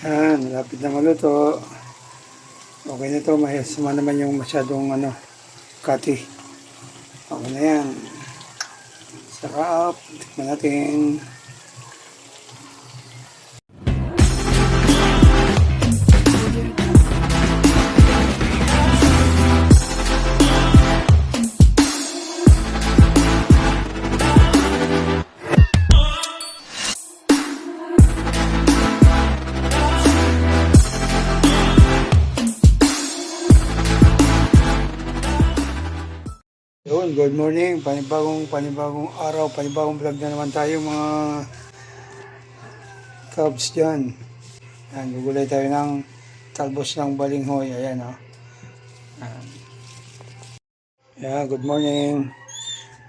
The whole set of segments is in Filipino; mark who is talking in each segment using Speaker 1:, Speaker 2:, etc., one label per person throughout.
Speaker 1: Yan, malapit na maluto. Okay na to, mahasama naman yung masyadong ano, kati. Okay na yan. Sarap. Tikman natin. Good morning. Panibagong, panibagong araw, panibagong vlog na naman tayo mga cubs dyan. Yan, gugulay tayo ng talbos ng balinghoy. Ayan. Oh. Yan. Yeah, good morning.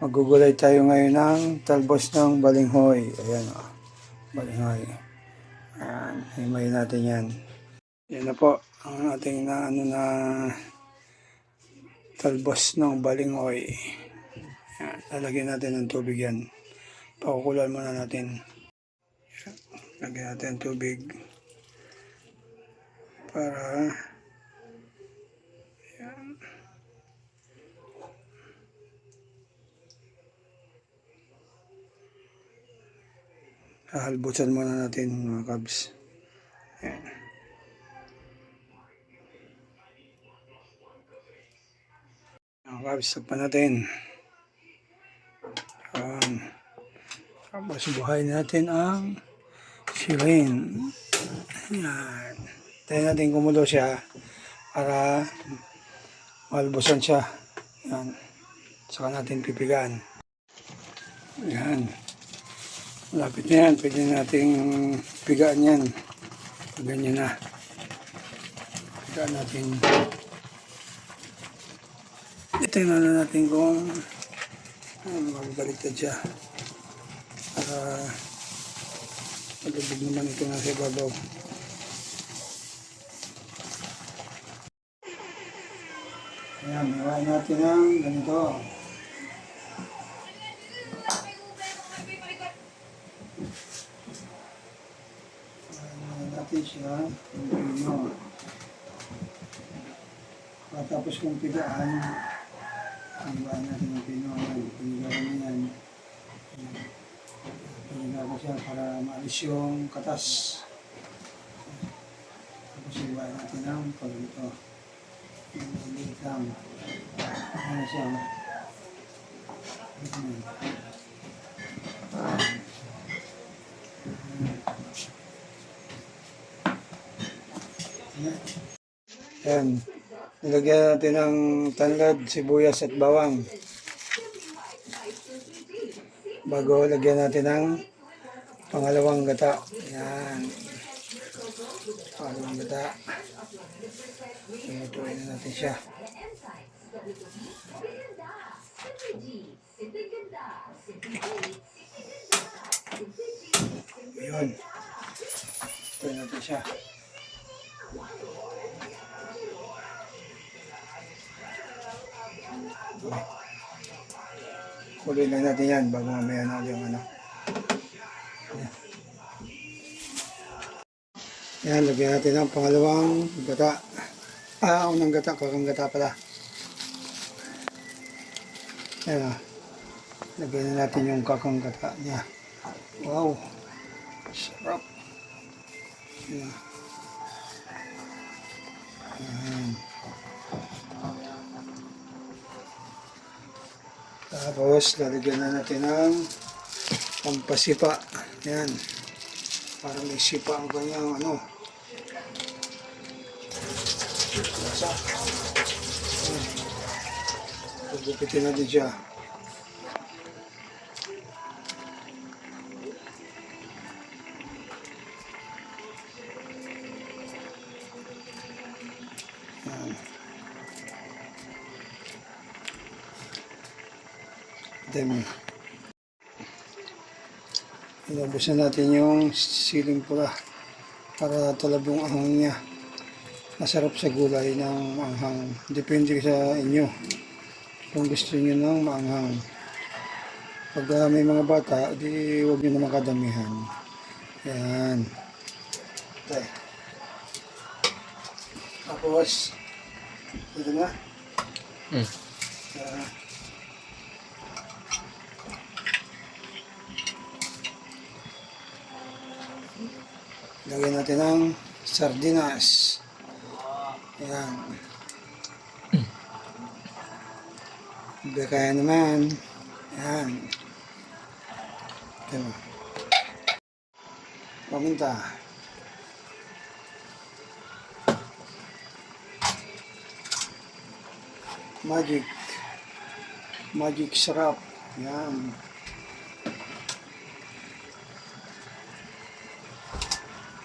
Speaker 1: Magugulay tayo ngayon ng talbos ng balinghoy. Ayan. Oh. Balinghoy. Ayan, himayin natin yan. Yan na po, ang ating na, ano na, talbos ng balinghoy. Yan, lalagyan natin ng tubig yan. Pakukulan muna natin. Yan, Lagyan natin tubig. Para yan. Hahalbusan muna natin mga kabs. Yan. Ang kabs, pa natin. Yan. Tapos buhay natin ang silin. Yan. Tayo natin kumulo siya para malbusan siya. Yan. Saka natin pipigaan. Yan. Malapit na yan. Pwede nating pigaan yan. Ganyan na. Pigaan natin. Tingnan na natin kung ano, magbaligtad siya. Para malubog naman ito na sa ibabaw. Ayan, iwain natin ng ganito. Iwain natin siya. Ano, Matapos kong ang iwain natin ng pinoy. Pinigawan na yan. Pinigawan ko siya para maalis yung katas. Tapos iwain natin ng pagito. Hindi lang. Ano siya? Ayan. Ayan. Nilagyan natin ng tanlad, sibuyas at bawang. Bago lagyan natin ng pangalawang gata. Ayan. Pangalawang gata. Inutuin na natin siya. Yun. Inutuin natin siya. Kuloy lang natin yan bago mamaya na yung ano. Ayan. Yan, lagyan natin ang pangalawang gata. Ah, unang gata, kakang gata pala. Ayan ah. Lagyan na natin yung kakang gata niya. Wow. Sarap. Ayan. Ayan. Tapos, lalagyan na natin ng pampasipa. Yan. Para may sipa ang kanyang ano. Lasa. Yan. Gugupitin natin siya. Inubos na natin yung siling pula para talabong ahang niya. Masarap sa gulay ng anghang. Depende sa inyo kung gusto niyo ng maanghang. Pag ah, may mga bata, di huwag niyo naman kadamihan. Yan. Okay. Tapos, ito na.
Speaker 2: Hmm.
Speaker 1: Ah. Lagyan natin ng sardinas. Ayan. Hindi kaya naman. Ayan. Ito. Paminta. Magic. Magic sarap. Yan.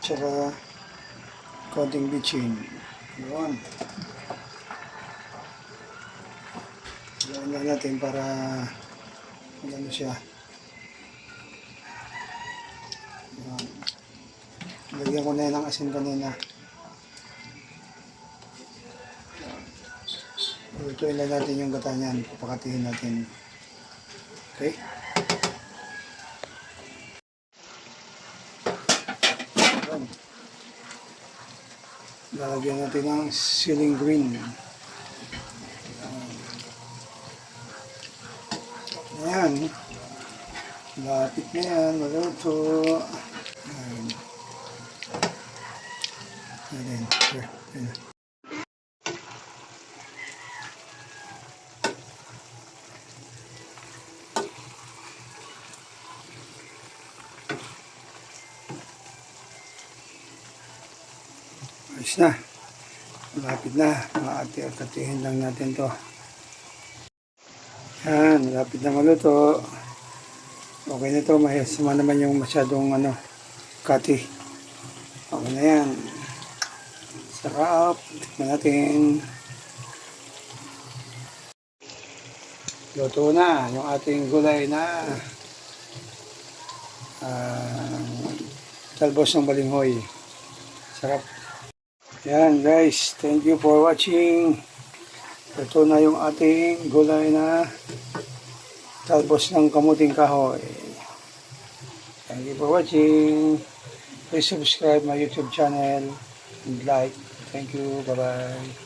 Speaker 1: Tsaka konting bitchin. Yun. Gawin lang natin para ano siya. Yan. Lagyan ko na yan ng asin kanina. Lutuin lang natin yung gata niyan. Papakatihin natin. Okay? Ayan. Lalagyan natin ng ceiling green. Ayan. Lapit na yan. Maluto. Ayan. Ayan. Here. Ayan. Ayos na. Malapit na. Maati at atihin lang natin to. Yan, malapit na maluto. Okay na to. Mahasama naman yung masyadong ano, kati. Okay na yan. Sarap. Tikman natin. Luto na yung ating gulay na ah, talbos ng balinghoy. Sarap. Yan guys, thank you for watching. Ito na yung ating gulay na talbos ng kamuting kahoy. Thank you for watching. Please subscribe my YouTube channel and like. Thank you. Bye-bye.